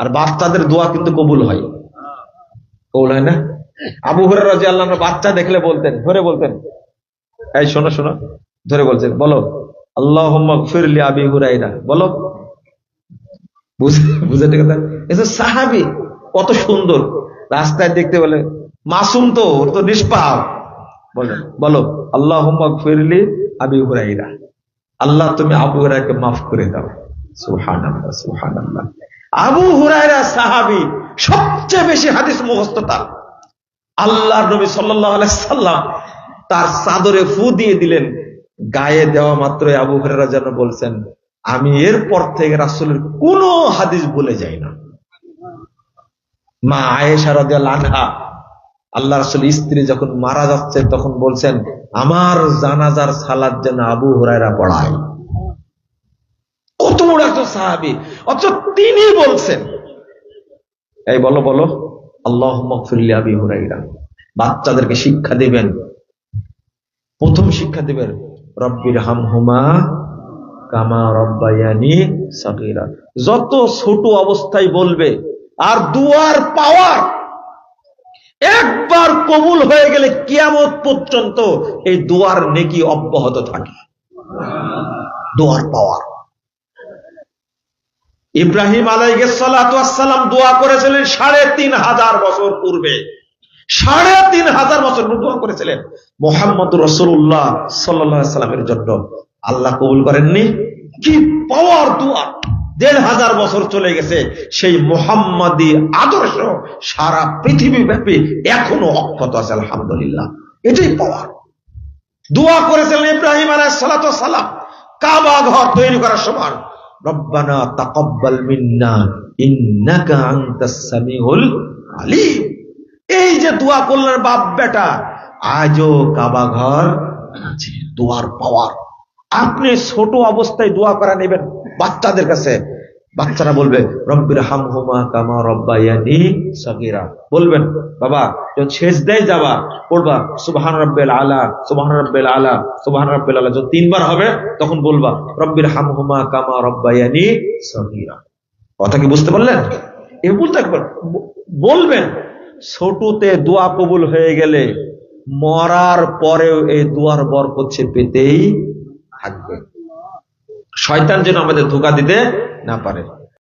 আর বাচ্চাদের দোয়া কিন্তু কবুল হয়। কবুল হয় না? আবু হুরার রাজি আল্লাহ বাচ্চা দেখলে বলতেন, ধরে বলতেন। এই শোনো শোনো, ধরে বলছেন, বলো আল্লাহ ফিরলি আবি হুরাইরা বলো। বুঝে সাহাবি, কত সুন্দর। রাস্তায় দেখতে বলে, মাসুম তো, ওর তো নিষ্পাপ। বলে বলো আল্লাহ ফিরলি আবি হুরাইরা আল্লাহ তুমি আবু হুরাইকে মাফ করে দাও। সুহান আল্লাহ সুহান আল্লাহ আবু হুরাইরা সাহাবি সবচেয়ে বেশি হাদিস মুখস্থ তার। আল্লাহ নবী সাল্লাম তার চাদরে ফু দিয়ে দিলেন। গায়ে দেওয়া মাত্রই আবু হুরাইরা যেন বলছেন, আমি এরপর থেকে রাসূলের কোন হাদিস বলে যাই না। মা আয়েশা রাদিয়াল্লাহু আনহা, আল্লাহ রাসূল স্ত্রী যখন মারা যাচ্ছে তখন বলছেন, আমার জানাজার সালাদ যেন আবু হুরায়রা পড়ায়। বড় একটা সাহাবী? অথচ তিনি বলছেন, এই বলো বলো আল্লাহ মকফিল্লি আবি হুরাইরা, বাচ্চাদেরকে শিক্ষা দিবেন। প্রথম শিক্ষা দিবেন, রব্বির হামহুমা কামা রব্বায়ানি সাগীরা। যত ছোট অবস্থায় বলবে, আর দুয়ার পাওয়ার একবার কবুল হয়ে গেলে কিয়ামত পর্যন্ত এই দুয়ার নেকি অব্যাহত থাকে। দুয়ার পাওয়ার। ইব্রাহিম আলাইসালাম দোয়া করেছিলেন সাড়ে তিন হাজার বছর পূর্বে। সাড়ে তিন হাজার বছর দোয়া করেছিলেন। মোহাম্মদ রসুল্লাহ সাল্লামের জন্য। আল্লাহ কবুল করেননি? কি পাওয়ার দোয়া! দেড় হাজার বছর চলে গেছে। সেই মোহাম্মদী আদর্শ সারা পৃথিবী ব্যাপী এখনও অক্ষত আছে, আলহামদুলিল্লাহ। এটাই পাওয়ার। দোয়া করেছিলেন ইব্রাহিম আলাহ সালাম। কাবা ঘর তৈরি করার সময়। রব্বানা তাকব্বাল মিন্না, ইন্নাকা আনতাস সামিউল এই যে দোয়া করলেন বাপ বেটা, আজও কাবা ঘর আছে, দোয়ার পাওয়ার আপনি ছোট অবস্থায় দোয়া করা নেবেন বাচ্চাদের কাছে। বাচ্চারা বলবে রব্বির হাম হুমা কামা রব্বায়ানি সগিরা। বলবেন, বাবা, যখন শেষ দেয় যাবা, পড়বা, সুবাহান রব্বেল আলা, সুবাহান রব্বেল আলা, সুবাহান রব্বেল আলা। যখন তিনবার হবে, তখন বলবা রব্বির হাম হুমা কামা রব্বায়ানি সগিরা। কথা কি বুঝতে পারলেন? এ বলতে একবার, বলবেন, ছোটতে দোয়া কবুল হয়ে গেলে মরার পরেও এই দোয়ার বরকত সে পেতেই থাকবে। শয়তান যেন আমাদের ধোকা দিতে না পারে।